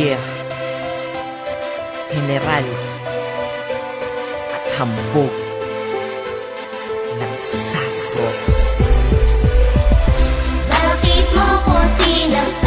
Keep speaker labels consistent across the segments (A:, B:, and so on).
A: Yeah. General at hambog ng sago.
B: Bakit mo ko sinaktan?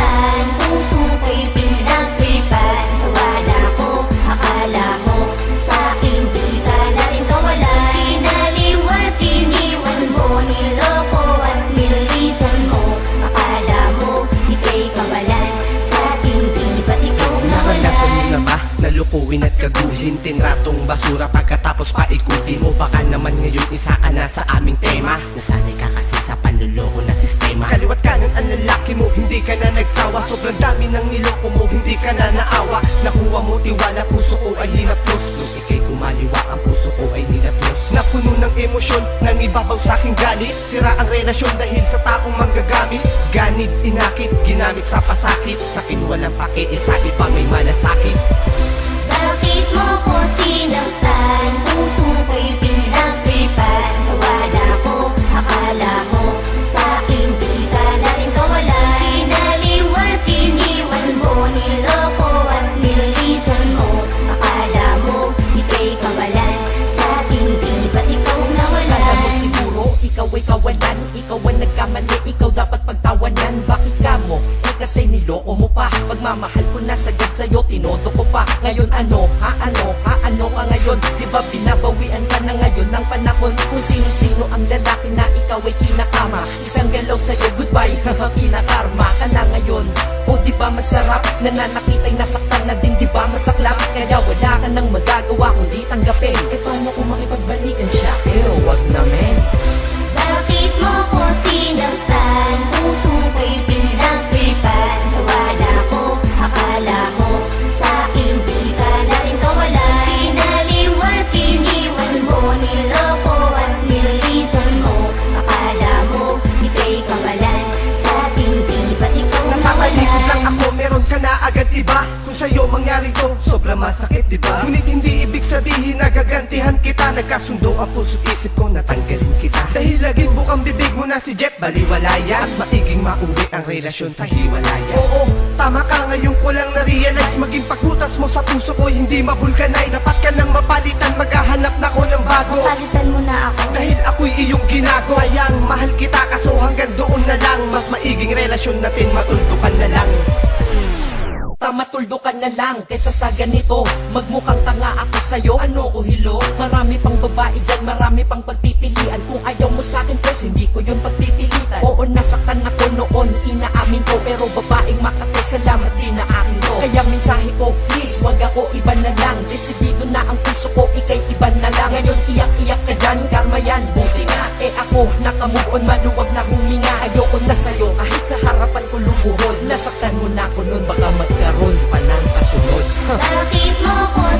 C: Nalukuin at kaguhin Tinratong basura. Pagkatapos paikutin mo Baka naman ngayon isa ka na sa aming tema. Nasanay ka kasi sa panluloko na sistema. Kaliwat kanan ang lalaki mo, hindi ka na nagsawa. Sobrang dami ng niloko mo, hindi ka na naawa. Nakuha mo tiwala, puso ko ay hinaplos. Nung ikay kumaliwa, ang puso ko ay nilaplos Napuno ng emosyon, nang ibabaw sa aking galit Sira ang relasyon dahil sa taong manggagamit. Ganid, inakit, ginamit sa pasakit. Sakin walang pake, eh, sa iba may malasakit
B: Bakit mo ko
A: kasi niloko mo pa. Pagmamahal ko na sagad sa'yo, tinodo ko pa. Ngayon ano, ha ano, ha ano ka ngayon? Di ba binabawian ka na ngayon ng panahon? Kung sino-sino ang lalaki na ikaw ay kinakama Isang galaw sa'yo, goodbye, kinakarma ka na ngayon. O di ba masarap, nananakitay nasaktan na din Di ba masaklap, kaya wala ka nang magagawa kundi tanggapin. Eh paano kung makipagbalikan siya? Eh, wag na men
C: to, sobrang masakit diba? Ngunit hindi ibig sabihin na gagantihan kita. Nagkasundo ang puso't isip ko, natanggalin kita. Dahil laging bukang bibig mo na si Jeff Baliwala yan, at maiging mauwi ang relasyon sa hiwalayan Oo, tama ka. Ngayon ko lang na-realize Maging pagbutas mo sa puso ko, hindi mabulkanize Dapat ka nang mapalitan, maghahanap na ko ng bago.
B: Palitan mo na ako.
C: Dahil ako'y iyong ginago. Sayang, mahal kita kaso hanggang doon na lang. Mas maiging relasyon natin, matuldukan na lang
A: Ka na lang kaysa sa ganito. Magmukhang tanga ako sa'yo, ano ko hilo Marami pang babae dyan, marami pang pagpipilian. Kung ayaw mo sa'kin, pres, hindi ko yun pagpipilitan. Oo, nasaktan ako ko, please, wag ako iba na lang. Desidido na ang puso ko, ikay iba na lang. Ngayon iyak-iyak ka dyan, karma yan, buti nga Eh ako, nakamove on, maluwag na huminga. Ayoko na sa'yo, kahit sa harapan ko lumuhod. Nasaktan mo na ako noon, baka magkaroon pa ng kasunod.
B: Bakit mo ko?